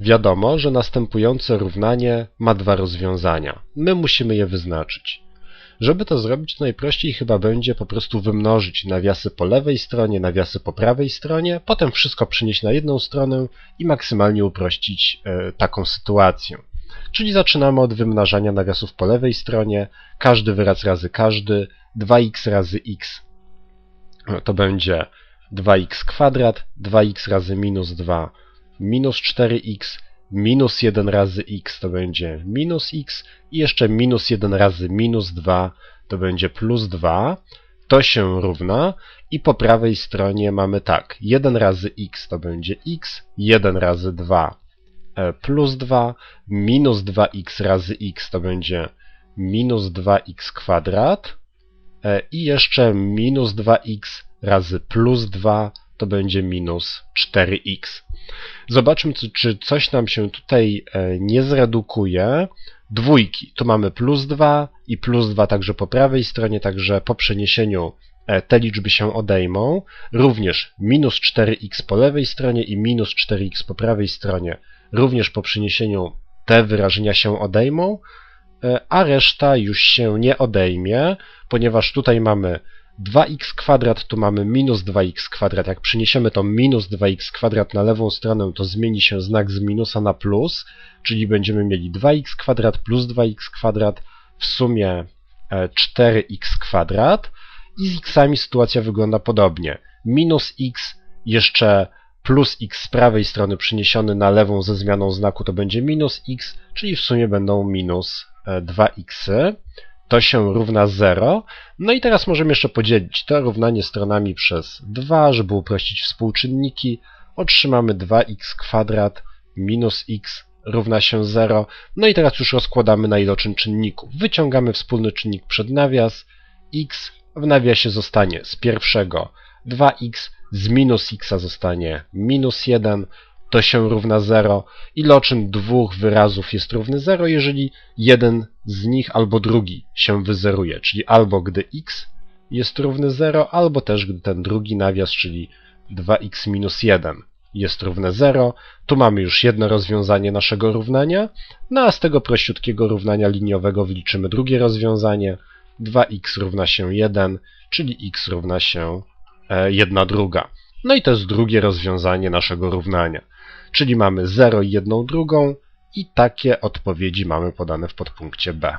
Wiadomo, że następujące równanie ma dwa rozwiązania. My musimy je wyznaczyć. Żeby to zrobić, najprościej chyba będzie po prostu wymnożyć nawiasy po lewej stronie, nawiasy po prawej stronie, potem wszystko przenieść na jedną stronę i maksymalnie uprościć e, taką sytuację. Czyli zaczynamy od wymnażania nawiasów po lewej stronie, każdy wyraz razy każdy, 2x razy x to będzie 2x kwadrat, 2x razy minus 2 minus 4x, minus 1 razy x to będzie minus x i jeszcze minus 1 razy minus 2 to będzie plus 2. To się równa i po prawej stronie mamy tak, 1 razy x to będzie x, 1 razy 2 e, plus 2, minus 2x razy x to będzie minus 2x kwadrat e, i jeszcze minus 2x razy plus 2 to będzie minus 4x. Zobaczmy, czy coś nam się tutaj e, nie zredukuje. Dwójki. Tu mamy plus 2 i plus 2 także po prawej stronie, także po przeniesieniu e, te liczby się odejmą. Również minus 4x po lewej stronie i minus 4x po prawej stronie. Również po przeniesieniu te wyrażenia się odejmą, e, a reszta już się nie odejmie, ponieważ tutaj mamy 2x kwadrat, tu mamy minus 2x kwadrat. Jak przyniesiemy to minus 2x kwadrat na lewą stronę, to zmieni się znak z minusa na plus, czyli będziemy mieli 2x kwadrat plus 2x kwadrat, w sumie 4x e, kwadrat. I z xami sytuacja wygląda podobnie. Minus x, jeszcze plus x z prawej strony przyniesiony na lewą ze zmianą znaku to będzie minus x, czyli w sumie będą minus 2x. To się równa 0. No i teraz możemy jeszcze podzielić to równanie stronami przez 2, żeby uprościć współczynniki. Otrzymamy 2x kwadrat minus x równa się 0. No i teraz już rozkładamy na iloczyn czynników. Wyciągamy wspólny czynnik przed nawias. x w nawiasie zostanie z pierwszego 2x, z minus x zostanie minus 1 to się równa 0. Iloczyn dwóch wyrazów jest równy 0, jeżeli jeden z nich albo drugi się wyzeruje, czyli albo gdy x jest równy 0, albo też gdy ten drugi nawias, czyli 2x minus 1 jest równe 0. Tu mamy już jedno rozwiązanie naszego równania, no a z tego prościutkiego równania liniowego wliczymy drugie rozwiązanie. 2x równa się 1, czyli x równa się 1 e, druga. No i to jest drugie rozwiązanie naszego równania czyli mamy 0 i 1 drugą i takie odpowiedzi mamy podane w podpunkcie B.